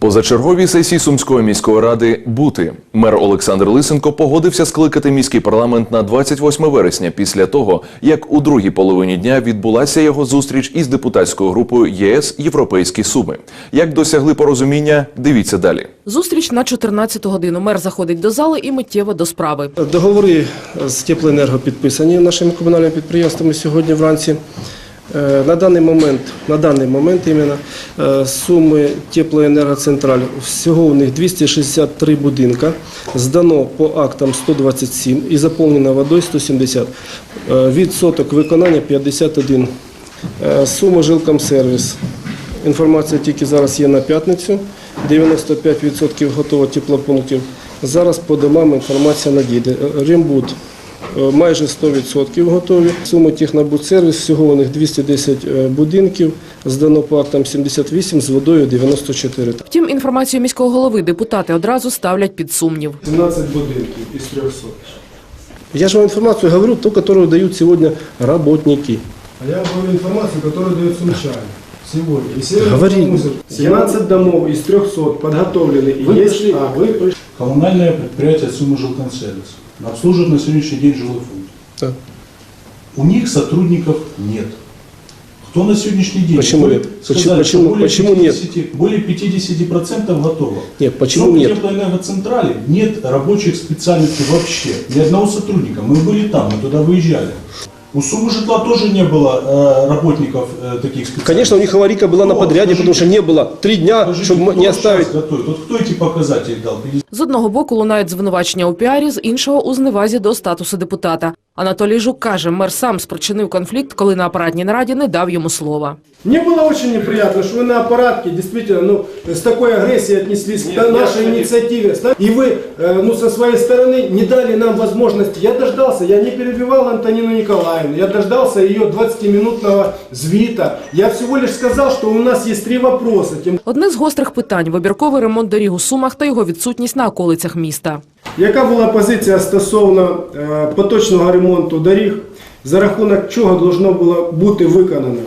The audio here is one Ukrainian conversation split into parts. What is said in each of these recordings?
Позачерговій сесії Сумської міської ради бути мер Олександр Лисенко погодився скликати міський парламент на 28 вересня після того, як у другій половині дня відбулася його зустріч із депутатською групою ЄС Європейські Суми. Як досягли порозуміння, дивіться далі. Зустріч на 14 годину. Мер заходить до зали і миттєво до справи. Договори з теплоенерго підписані нашими комунальними підприємствами сьогодні вранці. Е, На даний момент, на даний момент іменно, е, суми теплоенергоцентраль, всього у них 263 будинка, здано по актам 127 і заповнено водою 170. Е, Відсоток виконання 51. Е, Сума жилкомсервіс. Інформація тільки зараз є на п'ятницю. 95% готово теплопунктів. Зараз по домам інформація надійде. Рембуд майже 100% готові. Сума технобудсервіс, всього у них 210 е, будинків, здано по актам 78, з водою 94. Втім, інформацію міського голови депутати одразу ставлять під сумнів. 17 будинків із 300. Я же вам информацию говорю, ту, которую дают сегодня работники. А я говорю информацию, которую дает Сумчане сегодня. И Северный Говори. Калмызов. 17 домов из 300 подготовлены. И Вы есть- пришли. а, вы пришли. Коммунальное предприятие «Сумма жилконсервис» Обслуживает на сегодняшний день жилой фонд. Да. У них сотрудников нет. Кто на сегодняшний день? Почему Вы нет? сказали, Почему- более почему нет? 50 Более 50% готово. Нет, почему В нет? теплоэнергоцентрале нет рабочих специальностей вообще. Ни одного сотрудника. Мы были там, мы туда выезжали. У Суммы житла тоже не было э, работников э, таких специальностей. Конечно, у них аварийка была на Кто? подряде, потому что не было. Три дня, Скажите, чтобы кто не сейчас оставить. готовит? Вот кто эти показатели дал? З одного боку лунають звинувачення у піарі, з іншого у зневазі до статусу депутата. Анатолій Жук каже, мер сам спричинив конфлікт, коли на апаратній нараді не дав йому слова. Мне было очень неприятно, что вы на аппаратке действительно ну, с такой агрессией отнеслись к нашей инициативе. И вы э, ну, со своей стороны не дали нам возможности. Я дождался, я не перебивал Антонину Николаевну, я дождался ее 20-минутного звита. Я всего лишь сказал, что у нас есть три вопроса. Тем Одне з гострих питань вибірковий ремонт доріг у Сумах та його відсутність на околицях міста. Яка була позиція стосовно е, поточного ремонту Доріг, за рахунок чого должно було бути виконано?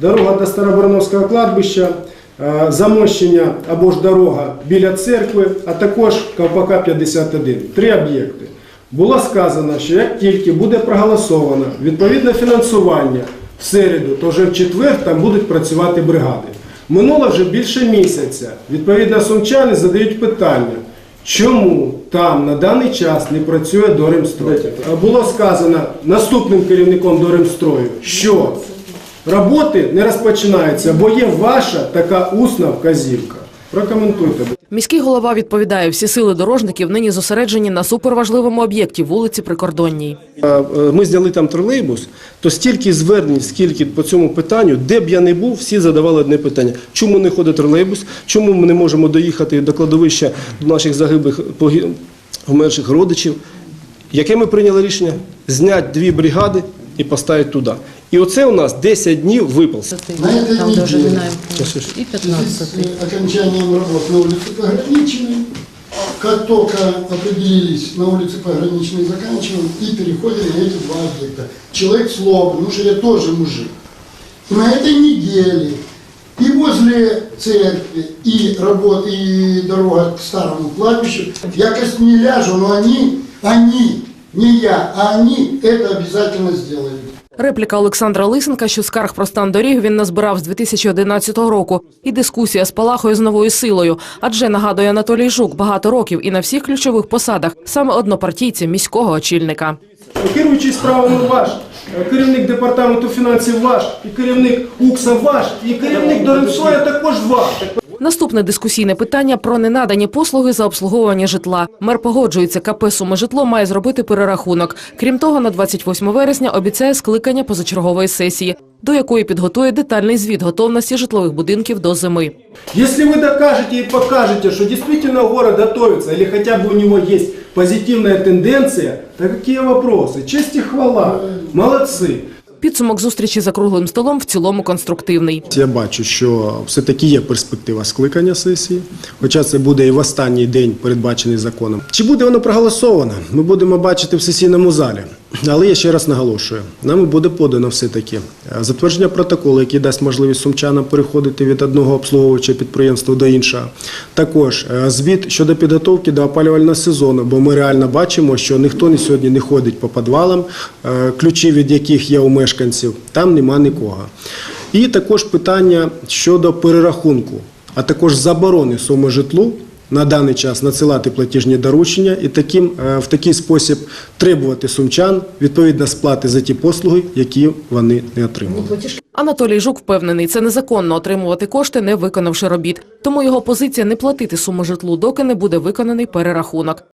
Дорога до Старобороновського кладбища, е, замощення або ж дорога біля церкви, а також Ковпака 51. Три об'єкти. Було сказано, що як тільки буде проголосовано відповідне фінансування в середу, то вже в четвер там будуть працювати бригади. Минуло вже більше місяця. Відповідно, сумчани задають питання. Чому там на даний час не працює Доремстрой? Було сказано наступним керівником Доремстрою, що роботи не розпочинаються, бо є ваша така усна вказівка. Прокоментуйте. Міський голова відповідає, всі сили дорожників нині зосереджені на суперважливому об'єкті вулиці Прикордонній. Е, Ми зняли там тролейбус, то стільки звернень, скільки по цьому питанню, де б я не був, всі задавали одне питання: чому не ходить тролейбус, чому ми не можемо доїхати до кладовища до наших загиблих померших родичів. Яке ми прийняли рішення? Зняти дві бригади і поставити туди. І оце у нас 10 днів виполз. На этой Там даже неделе Минаев Ну, и в 15 связи с окончанием работ на улице Пограничной, как только определились, на улице Пограничной заканчиваем и переходим на эти два объекта. Человек слова, потому что я тоже мужик. И на этой неделе и возле церкви, и, работ, и дорога к старому кладбищу, я кажется, не ляжу, но они, они, не я, а они это обязательно сделают. Репліка Олександра Лисенка, що скарг про стан доріг він назбирав з 2011 року. І дискусія спалахує з новою силою. Адже, нагадує Анатолій Жук, багато років і на всіх ключових посадах саме однопартійці міського очільника. Керуючий справами ваш, керівник департаменту фінансів ваш, і керівник УКСа ваш, і керівник Доремсоя також ваш. Наступне дискусійне питання про ненадані послуги за обслуговування житла. Мер погоджується, КП «Суми житло» має зробити перерахунок. Крім того, на 28 вересня обіцяє скликання позачергової сесії, до якої підготує детальний звіт готовності житлових будинків до зими. Если вы докажете и покажете, что действительно город готовится, или хотя бы у него есть позитивная тенденция, то какие вопросы? Честь и хвала. Молодцы. Підсумок зустрічі за круглим столом в цілому конструктивний. Я бачу, що все-таки є перспектива скликання сесії, хоча це буде і в останній день передбачений законом. Чи буде воно проголосовано? Ми будемо бачити в сесійному залі. Але я ще раз наголошую, нами буде подано все-таки е, затвердження протоколу, який дасть можливість сумчанам переходити від одного обслуговуючого підприємства до іншого. Також е, звіт щодо підготовки до опалювального сезону, бо ми реально бачимо, що ніхто сьогодні не ходить по підвалам, е, ключі від яких є у мешканців, там нема нікого. І також питання щодо перерахунку, а також заборони суми житлу на даний час надсилати платіжні доручення і таким, е, в такий спосіб требувати сумчан відповідно сплати за ті послуги, які вони не отримали. Анатолій Жук впевнений, це незаконно отримувати кошти, не виконавши робіт. Тому його позиція не платити суму житлу, доки не буде виконаний перерахунок.